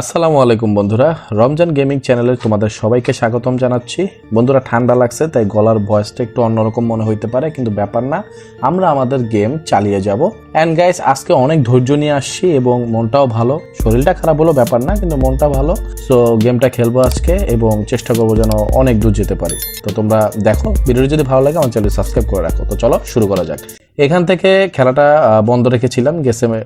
আসসালামু আলাইকুম বন্ধুরা, রমজান গেমিং চ্যানেলে তোমাদের সবাইকে স্বাগতম জানাচ্ছি। বন্ধুরা, ঠান্ডা লাগছে, তাই গলার ভয়েসটা একটু অন্যরকম মনে হইতে পারে, কিন্তু ব্যাপার না, আমরা আমাদের গেম চালিয়ে যাব। অ্যান্ড গাইস আজকে অনেক ধৈর্য নিয়ে আসছি এবং মনটাও ভালো। শরীরটা খারাপ হলো ব্যাপার না, কিন্তু মনটা ভালো। সো গেমটা খেলব আজকে এবং চেষ্টা করব যেন অনেক দূর যেতে পারি। তো তোমরা দেখো, ভিডিওটি যদি ভালো লাগে, আমার চ্যানেল সাবস্ক্রাইব করে রাখো। তো চলো, শুরু করা যাক। এখান থেকে খেলাটা বন্ধ রেখেছিলাম। গেসেমে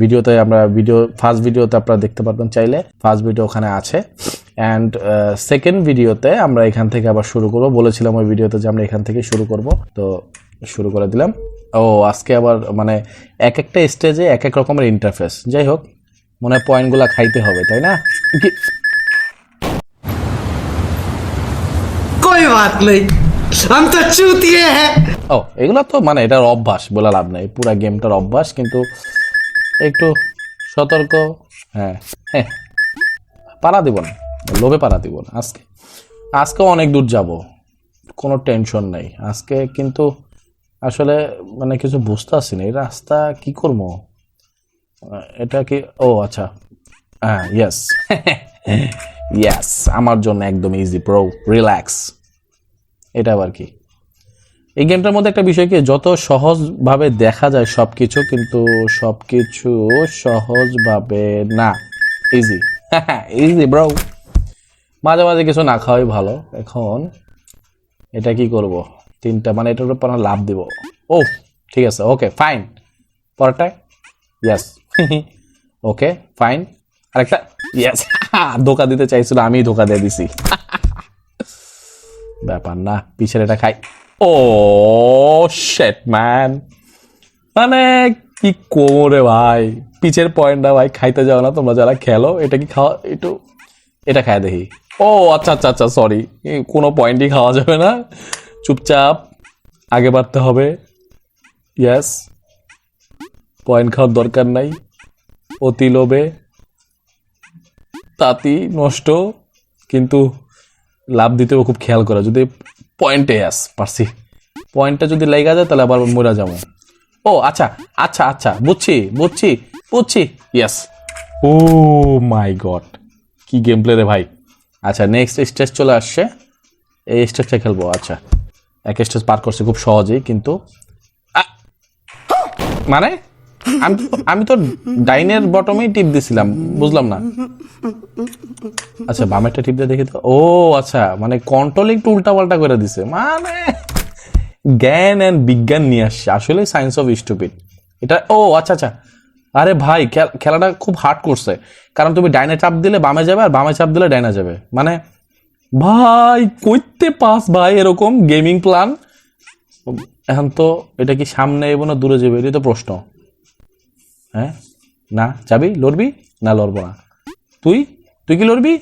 ভিডিওতে আমরা ভিডিও ফার্স্ট ভিডিওতে আপনারা দেখতে পারবেন চাইলে। ফার্স্ট ভিডিও ওখানে আছে। অ্যান্ড সেকেন্ড ভিডিওতে আমরা এখান থেকে আবার শুরু করব। বলেছিলাম ওই ভিডিওতে যে আমরা এখান থেকে শুরু করব। তো শুরু করে দিলাম। ও, আজকে আবার মানে এক একটা স্টেজে এক এক রকমের ইন্টারফেস যাই হোক, মনে হয় পয়েন্টগুলো খাইতে হবে, তাই না? কই বাত নেই আমি তো চুতিয়ে ও, এগুলো তো মানে এটার অভ্যাস, বলে লাভ নাই। পুরো গেমটার অভ্যাস, কিন্তু একটু সতর্ক হ্যাঁ হ্যাঁ। পাড়া দিব না, লোভে পাড়া দিব না, আজকে। আজকে অনেক দূর যাব, কোনো টেনশন নেই। আজকে কিন্তু আসলে মানে কিছু বুঝতে আসি না, এই রাস্তা কী করব? এটা কি, ও আচ্ছা। হ্যাঁ ইয়েস ইয়েস আমার জন্য একদম ইজি প্রো রিল্যাক্স এটা আবার কি? এই গেমটার মধ্যে একটা বিষয় কি, যত সহজভাবে দেখা যায় সবকিছু, কিন্তু সবকিছু সহজভাবে না। ইজি ইজি ব্রো মাঝে মাঝে কিছু না খাওয়াই ভালো। এখন এটা কি করব? তিনটা মানে এটার উপর লাভ দিব। ও ঠিক আছে, ওকে ফাইন পরটায় ইয়াস ওকে ফাইন আরেকটা? ইয়াস ধোকা দিতে চাইছিল আমি ধোকা দিয়ে দিছি। ব্যাপার না পিছের এটা খাই। ও শেট ম্যান মানে কি কোমরে ভাই? পিছের পয়েন্টটা ভাই, খাইতে যাও না, তোমরা যারা খেলো, এটা কি খাওয়া, একটু এটা খায় দেখি। ও আচ্ছা আচ্ছা আচ্ছা সরি কোনো পয়েন্টই খাওয়া যাবে না। চুপচাপ, আগে বাড়তে হবে। ইয়াস পয়েন্ট খাওয়ার দরকার নাই। অতি লোভে। তাঁতি নষ্ট, কিন্তু লাভ দিতেও খুব খেয়াল করা। যদি পয়েন্টে আস, পারছি। পয়েন্টটা যদি লেগে যায়, তাহলে আবার মরা যাব। ও আচ্ছা আচ্ছা আচ্ছা বুঝছি বুঝছি বুঝছি। ইয়েস ও মাই গড কি গেম প্লে রে ভাই। আচ্ছা নেক্সট স্টেজ চলে আসছে। এই স্টেজটা খেলব আচ্ছা। এক স্টেজ পার করছে, খুব সহজেই, কিন্তু! মানে? আমি আমি তো ডাইনের বটমেই টিপ দিছিলাম, বুঝলাম না। আচ্ছা বামেরটা টিপ দিয়ে দেখি তো। ও আচ্ছা মানে কন্ট্রোল একটু উল্টা পাল্টা করে দিছে। মানে জ্ঞান এন্ড বিজ্ঞান নিয়ে আসছে। আসলে সায়েন্স অফ স্টুপিড এটা, ও আচ্ছা আচ্ছা। আরে ভাই, খেল- খেলাটা খুব হার্ড করছে। কারণ তুমি ডাইনে চাপ দিলে বামে যাবে আর বামে চাপ দিলে ডাইনে যাবে। মানে ভাই, কইতে পাস ভাই এরকম গেমিং প্ল্যান এখন তো এটা কি সামনে এবো দূরে যাবে? এটাই তো প্রশ্ন। হ্যাঁ? না, যাবি? লড়বি? না, লড়বো না। তুই? তুই কি লড়বি?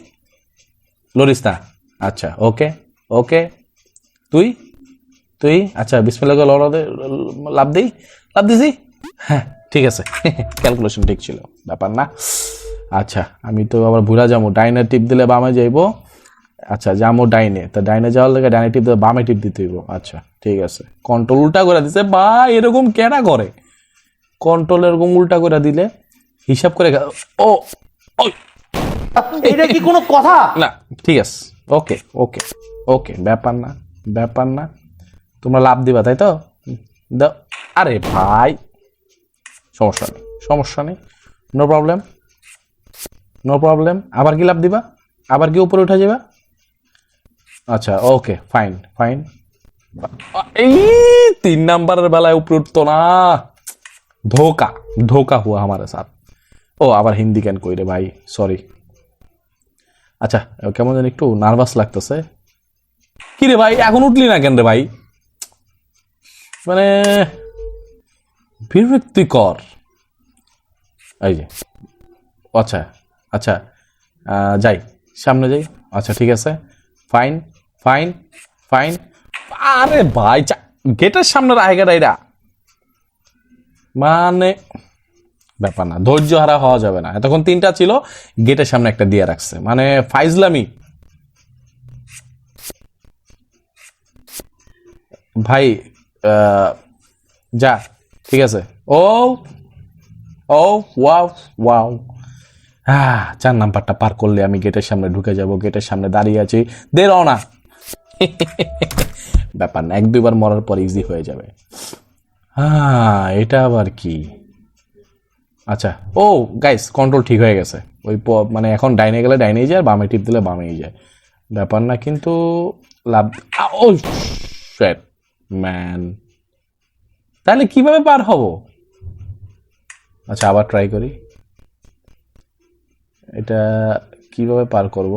লড়িস না। আচ্ছা ওকে ওকে। তুই? তুই? আচ্ছা বিসমিল্লাহ লড়া দে লাভ দিই? লাভ দিছি? হ্যাঁ ঠিক আছে। ক্যালকুলেশন ঠিক ছিল। ব্যাপার না। আচ্ছা আমি তো আবার ভুলা যাব। ডাইনে টিপ দিলে বামে যাইবো। আচ্ছা যাব ডাইনে। তা ডাইনে যাওয়ার লেগে ডাইনে টিপ দিলে বামে টিপ দিতে হইব। আচ্ছা ঠিক আছে। কন্ট্রোল উল্টা করে দিছে। বা এরকম কেনা করে? কন্ট্রোল এরকম উল্টা করে দিলে হিসাব করে ও এটা কি কোনো কথা? না ঠিক আছে। ওকে ওকে ওকে ব্যাপার না ব্যাপার না। তোমরা লাভ দিবা তাই তো? আরে ভাই সমস্যা নেই সমস্যা নেই। নো প্রবলেম নো প্রবলেম আবার কি লাভ দিবা? আবার কি উপরে উঠে যাবা? আচ্ছা ওকে ফাইন ফাইন এই তিন নাম্বারের বেলায় উপরে উঠতো না। ধোকা ধোকা হুয়া আমার সাথ ও আবার হিন্দি কেন কই রে ভাই সরি আচ্ছা কেমন যেন একটু নার্ভাস লাগতেছে কি রে ভাই এখন উঠলি না কেন রে ভাই মানে বিরক্তিকর এই যে আচ্ছা আচ্ছা যাই সামনে যাই আচ্ছা ঠিক আছে ফাইন ফাইন ফাইন আরে ভাই গেটের সামনে আয়গা ডাইরা মানে ব্যাপার না, ধৈর্য হারা হওয়া যাবে না। এতক্ষণ তিনটা ছিল, গেটের সামনে একটা দিয়ে রাখছে। মানে ফাইজলামি। ভাই যা, ঠিক আছে। Oh oh, wow wow. হ্যাঁ চার নাম্বারটা পার করলে আমি গেটের সামনে ঢুকে যাব, গেটের সামনে দাঁড়িয়ে আছি। দে রওনা। ব্যাপার না, এক দুইবার মরার পর ইজি হয়ে যাবে। হ্যাঁ এটা আবার কি? আচ্ছা ও গাইস কন্ট্রোল ঠিক হয়ে গেছে। ওই মানে এখন ডাইনে গেলে ডাইনেই যায় বামে টিপ দিলে বামেই যায়। ব্যাপার না, কিন্তু লাভ ও ম্যান তাহলে কীভাবে পার হব? আচ্ছা আবার ট্রাই করি। এটা কীভাবে পার করব?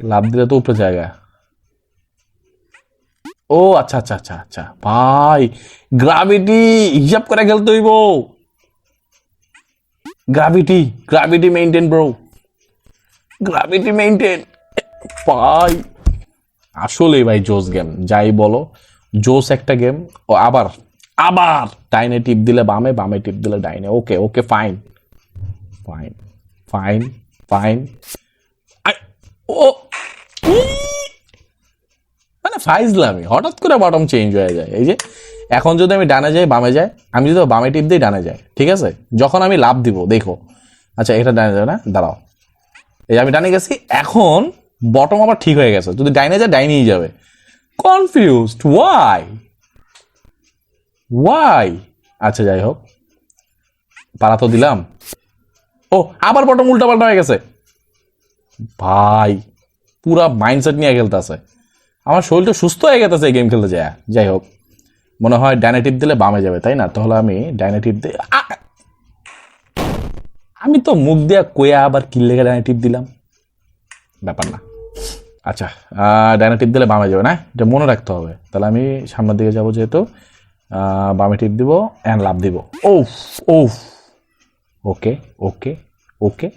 লাভ দিলে তো উপরে জায়গা। ও আচ্ছা আচ্ছা আচ্ছা আচ্ছা। ভাই গ্রাভিটি হিসাব করে খেলতে হইব। Gravity gravity maintain bro gravity maintain ভাই, আসলে ভাই জোস গেম যাই বলো জোস একটা গেম ও, আবার আবার ডাইনে টিপ দিলে বামে বামে টিপ দিলে ডাইনে। Okay okay fine fine fine fine oh! মানে ফাইজলামি হঠাৎ করে বটম চেঞ্জ হয়ে যায়। এই যে, এখন যদি আমি ডানে যাই, বামে যাই, আমি যদি বামে টিপ দিই, ডানে যাই, ঠিক আছে? যখন আমি লাভ দিব, দেখো। আচ্ছা এটা ডানে যাবে না? দাঁড়াও। এই আমি ডানে গেছি, এখন বটম আবার ঠিক হয়ে গেছে। যদি ডাইনে যায়, ডাইনেই যাবে। কনফিউজড ওয়াই ওয়াই আচ্ছা যাই হোক। পারা তো দিলাম। ও, আবার বটম উল্টা পাল্টা হয়ে গেছে। ভাই, পুরা মাইন্ডসেট নিয়ে খেলতেছে। আমার শরীরটা সুস্থ হয়ে গেছে, এই গেম খেলতে যায়। যাই হোক, মনে হয় ডাইনে টিপ দিলে বামে যাবে, তাই না? তাহলে আমি ডাইনে টিপ দিই। আমি তো মুখ দিয়া কোয়া আবার কিল লেগে ডাইনে দিলাম। ব্যাপার না। আচ্ছা ডাইনে টিপ দিলে বামে যাবে না? এটা মনে রাখতে হবে। তাহলে আমি সামনের দিকে যাব যেহেতু বামে টিপ দিব অ্যান্ড লাভ দিব। ওফ ওফ। ওকে ওকে ওকে।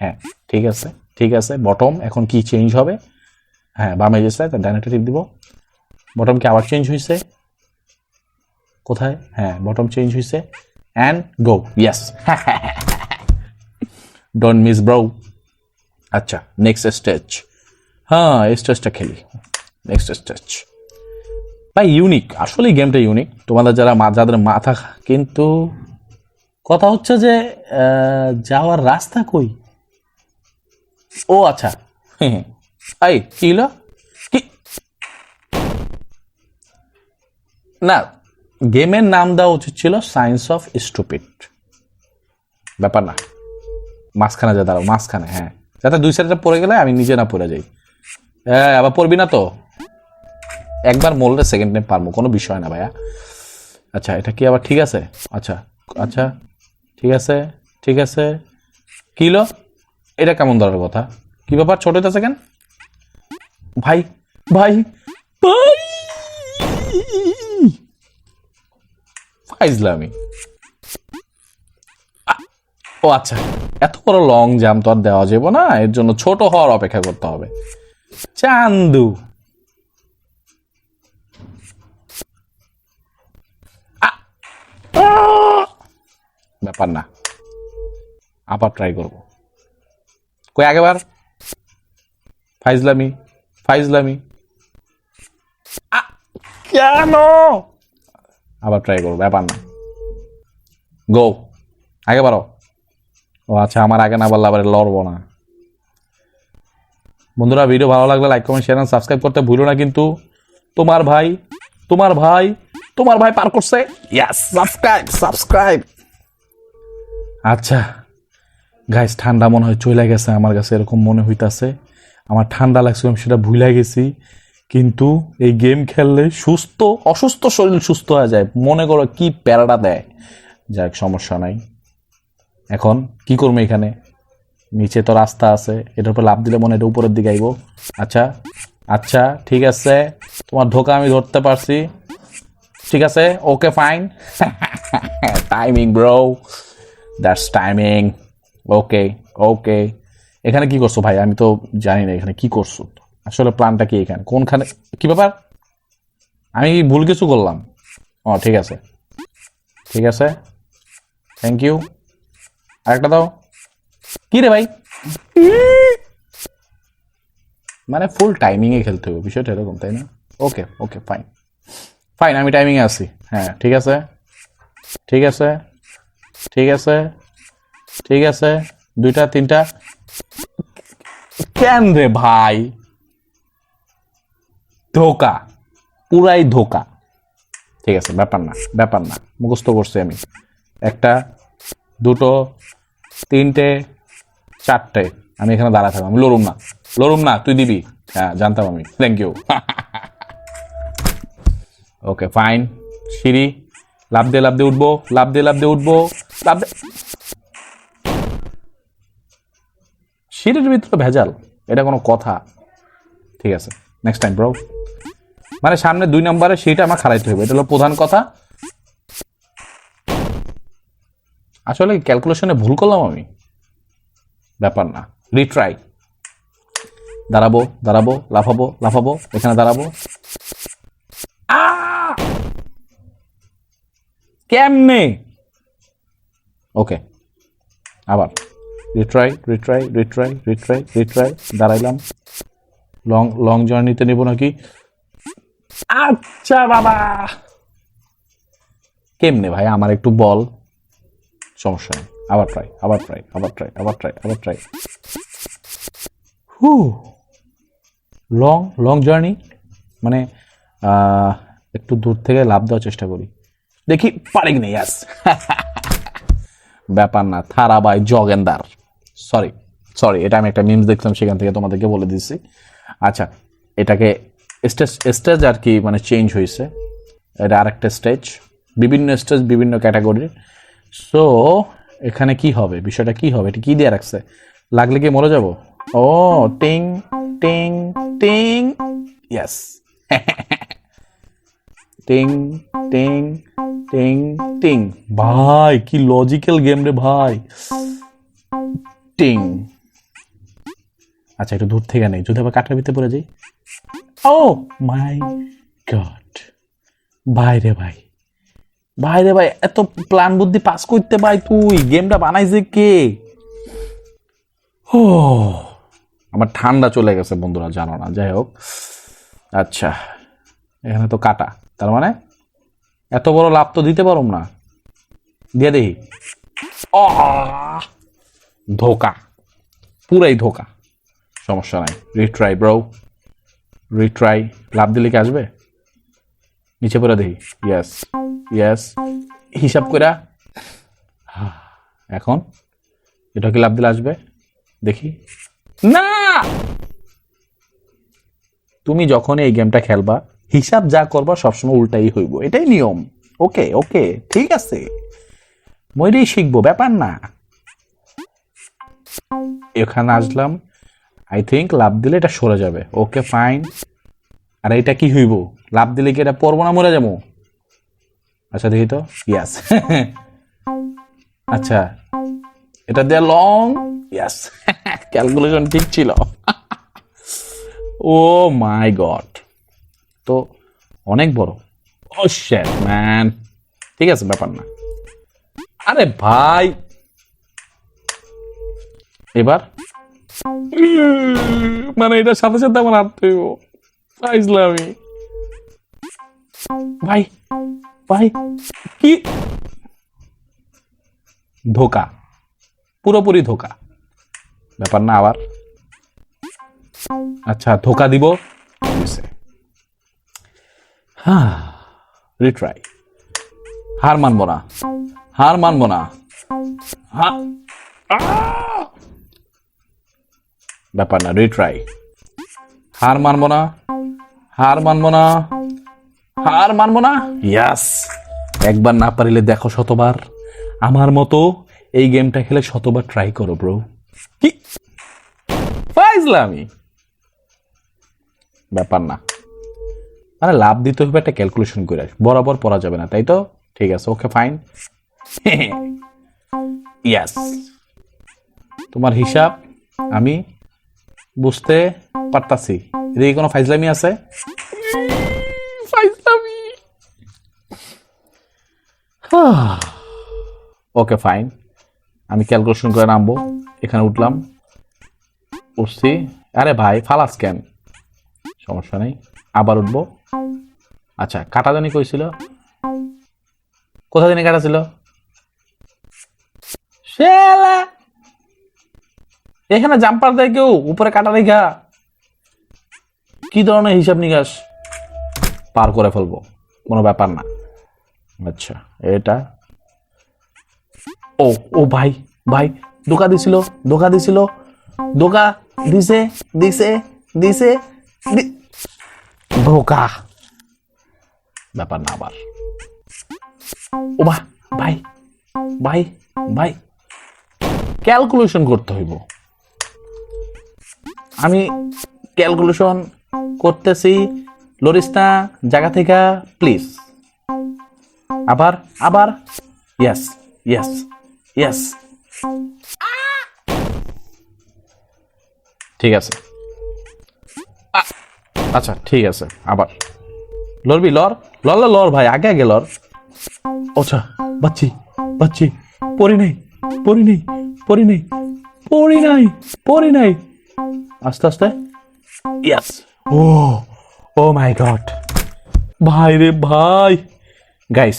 হ্যাঁ ঠিক আছে ঠিক আছে। বটম এখন কি চেঞ্জ হবে? হ্যাঁ বামে যেছে তার ডাইনেটা টিপ দিব। বটম কি আবার চেঞ্জ হয়েছে কোথায়? হ্যাঁ বটম চেঞ্জ হয়েছে and go yes don't miss bro আচ্ছা নেক্সট স্টেজ হ্যাঁ এই স্টেজটা খেলি। নেক্সট স্টেজ ভাই ইউনিক আসলে গেমটা ইউনিক তোমাদের যারা মা যাদের মাথা কিন্তু কথা হচ্ছে যে যাওয়ার রাস্তা কই? ও আচ্ছা। হ্যাঁ এই, কি কি? না, গেমের নাম দেওয়া উচিত ছিল সায়েন্স অফ স্টুপিড ব্যাপার না। মাঝখানে যা দাঁড়াও, মাঝখানে হ্যাঁ। যাতে দুই সাইডে পড়ে গেলে আমি নিজে না পড়ে যাই। হ্যাঁ আবার পড়বি না তো। একবার মরলে সেকেন্ড টাইম পারব, কোনো বিষয় না ভাইয়া। আচ্ছা এটা কি আবার ঠিক আছে? আচ্ছা আচ্ছা ঠিক আছে ঠিক আছে। কি হলো? এটা কেমন ধরার কথা? কি ব্যাপার? ছোট কেন ভাই ভাই ভাই। ফাইজলামি। ও আচ্ছা এত বড় লং জাম্প তো আর দেওয়া যাবে না, এর জন্য ছোট হওয়ার অপেক্ষা করতে হবে। চান্দু! ব্যাপার না, আবার ট্রাই করব। কই আগেবার? ফাইজলামি। ফাইজলামি আ- কেন? আবার ট্রাই করব ব্যাপার না। গো আগে বারো ও আচ্ছা আমার আগে না বললে আবার লড়বো না। বন্ধুরা ভিডিও ভালো লাগলে লাইক কমেন্ট শেয়ার সাবস্ক্রাইব করতে ভুলো না কিন্তু তোমার ভাই তোমার ভাই তোমার ভাই পার করছে। ইয়াস সাবস্ক্রাইব সাবস্ক্রাইব আচ্ছা গাইস ঠান্ডা মনে হয় চলে গেছে আমার কাছে এরকম মনে হইতাছে। আমার ঠান্ডা লাগছে আমি সেটা ভুলে গেছি। কিন্তু এই গেম খেললে সুস্থ, অসুস্থ শরীর সুস্থ হয়ে যায়। মনে করো কি প্যারাটা দেয়। যাক, সমস্যা নাই। এখন কি করব এখানে? নিচে তো রাস্তা আছে। এটার উপর লাভ দিলে মনে এটা উপরের দিকে আইব। আচ্ছা আচ্ছা ঠিক আছে। তোমার ধোকা আমি ধরতে পারছি। ঠিক আছে, okay, fine. Timing bro that's timing okay okay এখানে কি করছ ভাই? আমি তো জানি না এখানে কি করছ। আসলে প্ল্যানটা কি এখানে? কোনখানে কি ব্যাপার? আমি ভুল কিছু করলাম। ও, ঠিক আছে। ঠিক আছে। থ্যাংক ইউ আরেকটা দাও। কি রে ভাই? মানে ফুল টাইমিংয়ে খেলতে হবে, বিষয়টা এরকম, তাই না? ওকে ওকে ফাইন ফাইন আমি টাইমিংয়ে আছি। হ্যাঁ ঠিক আছে। ঠিক আছে। ঠিক আছে। ঠিক আছে। দুইটা, তিনটা। কেন রে ভাই? ধোকা, পুরাই ধোকা। ঠিক আছে, ব্যাপার না ব্যাপার না, মুখস্থ করছি আমি। একটা, দুটো, তিনটে, চারটে, আমি এখানে দাঁড়া থাকব, আমি লড়ুম না। লড়ুম না, তুই দিবি। হ্যাঁ জানতাম আমি। থ্যাংক ইউ ওকে ফাইন সিঁড়ি লাভ দিয়ে লাভ দিয়ে উঠবো লাভ দিয়ে লাভ দিয়ে উঠবো লাভ দিয়ে সিঁড়ির ভিতরে ভেজাল, এটা কোনো কথা। ঠিক আছে নেক্সট টাইম ব্রো মানে সামনে দুই নম্বরে সিঁড়িটা আমার খারাইতে হবে, এটা হলো প্রধান কথা। আসলে ক্যালকুলেশনে ভুল করলাম আমি? ব্যাপার না রিট্রাই দাঁড়াবো দাঁড়াবো, লাফাবো লাফাবো, এখানে দাঁড়াবো! কেমনে? ওকে আবার। Retry retry retry retry retry দাঁড়াইলাম। Long long জার্নিতে নেব নাকি? আচ্ছা বাবা! কেমনে ভাই? আমার একটু বল। সমস্যা নেই। আবার ট্রাই আবার ট্রাই আবার ট্রাই আবার ট্রাই আবার ট্রাই হু লং লং জার্নি মানে একটু দূর থেকে লাভ দেওয়ার চেষ্টা করি। দেখি পারি কি না ইয়াস ব্যাপার না থারাবাই জগেন্দার। সরি সরি এটা আমি একটা মিমস দেখলাম সেখান থেকে তোমাদেরকে বলে দিচ্ছি আচ্ছা এটাকে স্টেজ স্টেজ আর কি মানে চেঞ্জ হয়েছে। এটা আরেকটা স্টেজ বিভিন্ন স্টেজ বিভিন্ন ক্যাটাগরির সো এখানে কি হবে? বিষয়টা কি হবে? এটা কি দিয়ে রাখছে? লাগলে কি মরে যাব? ও টিং টিং টিং ইয়েস টিং টিং টিং টিং ভাই, কি লজিক্যাল গেম রে ভাই। টিং আচ্ছা একটু দূর থেকে নেই। যদি আবার কাটার ভিতরে পড়ে যাই। ও মাই গড ভাই রে ভাই। ভাই রে ভাই, এত প্ল্যান বুদ্ধি পাস করতে ভাই তুই। গেমটা বানাইছে কে? ও আমার ঠান্ডা চলে গেছে বন্ধুরা, জানো না। যাই হোক। আচ্ছা এখানে তো কাটা। তার মানে এত বড় লাভ তো দিতে পারুম না। দিয়ে দেখি। আহ! ধোকা, পুরাই ধোকা। সমস্যা নাই। রিট্রাই ব্রো রিট্রাই লাভ দিলে কি আসবে? নিচে পড়ে দেখি। ইয়াস ইয়াস হিসাব করে এখন? এটা কি লাভ দিলে আসবে? দেখি। না! তুমি যখন এই গেমটা খেলবা, হিসাব যা করবা সবসময় উল্টাই হইব। এটাই নিয়ম। ওকে ওকে ঠিক আছে। মইরেই শিখব, ব্যাপার না। এখানে আসলাম। আই থিঙ্ক লাভ দিলে এটা সরে যাবে। ওকে ফাইন আর এটা কি হইব? লাভ দিলে কি এটা পড়ব না মরে যাব? আচ্ছা দেখি তো। ইয়াস আচ্ছা এটা দেয়া লং ইয়াস ক্যালকুলেশন ঠিক ছিল। ও মাই গড তো অনেক বড়। ও শ্যাট ম্যান ঠিক আছে, ব্যাপার না। আরে ভাই এবার? মানে এটা সাথে সাথে আমার হাত হইব ফাইজলামি ভাই ভাই, কি? ধোকা, পুরোপুরি ধোকা। ব্যাপার না আবার। আচ্ছা ধোকা দিব। হইছে। হ্যাঁ রিট্রাই হার মানবো না। হার মানবো না। হা আহ! ব্যাপার না রিট্রাই হার মানব না, হার মানব না, হার মানব না? ইয়াস একবার না পারিলে দেখো শতবার। আমার মতো এই গেমটা খেলে শতবার ট্রাই করো ব্রো কি? ব্যাপার না। মানে লাভ দিতে হবে একটা ক্যালকুলেশন করে। বরাবর পড়া যাবে না, তাই তো? ঠিক আছে ওকে ফাইন ইয়াস তোমার হিসাব, আমি বুঝতে পারতাছি। এদিকে কোনো ফাইজলামি আছে? ফাইজলামি। ওকে ফাইন আমি ক্যালকুলেশন করে নামবো। এখানে উঠলাম। উঠছি। আরে ভাই ফালাস কেন? সমস্যা নেই। আবার উঠবো। আচ্ছা কাটা জানি কইছিল কোথা জানি কাটা ছিল? শালা! এখানে জাম্পার দেয় কেউ? উপরে কাটা রেখা। কি ধরনের হিসাব নিকাশ? পার করে ফেলব। কোনো ব্যাপার না। আচ্ছা এটা? ও ও ভাই ভাই দোকা দিছিল দোকা দিছিল। দোকা দিছে দিছে দিছে ধোকা। ব্যাপার না আবার। ও বা, ভাই ভাই ভাই। ক্যালকুলেশন করতে হইব। আমি ক্যালকুলেশন করতেছি লরিস্তা জায়গা থেকে প্লিজ আবার আবার ইয়েস ইয়েস ইয়েস ঠিক আছে। আচ্ছা ঠিক আছে আবার। লড়বি লর লর লর, ভাই আগে আগে লর আচ্ছা বাচ্চি বাচ্চি পড়ি নাই পড়ি নাই পড়ি নাই পড়ি নাই পড়ি নাই। আস্তে আস্তে? Yes oh oh my god. ভাই রে ভাই। গাইস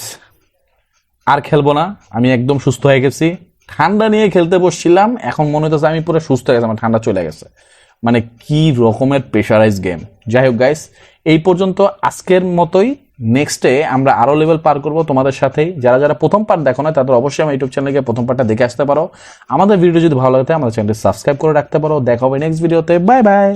আর খেলব না। আমি একদম সুস্থ হয়ে গেছি। ঠান্ডা নিয়ে খেলতে বসছিলাম। এখন মনে হচ্ছে আমি পুরো সুস্থ হয়ে গেছে আমার ঠান্ডা চলে গেছে। মানে কি রকমের প্রেশারাইজ গেম যাই হোক গাইস এই পর্যন্ত আজকের মতোই। নেক্সটে আমরা আরও লেভেল পার করব তোমাদের সাথেই। যারা যারা প্রথম পার্ট দেখো না, তাদের অবশ্যই আমার ইউটিউব চ্যানেলকে প্রথম পার্টটা দেখে আসতে পারো। আমাদের ভিডিও যদি ভালো লাগে আমাদের চ্যানেলটি সাবস্ক্রাইব করে রাখতে পারো। দেখা হবে নেক্সট ভিডিওতে বাই বাই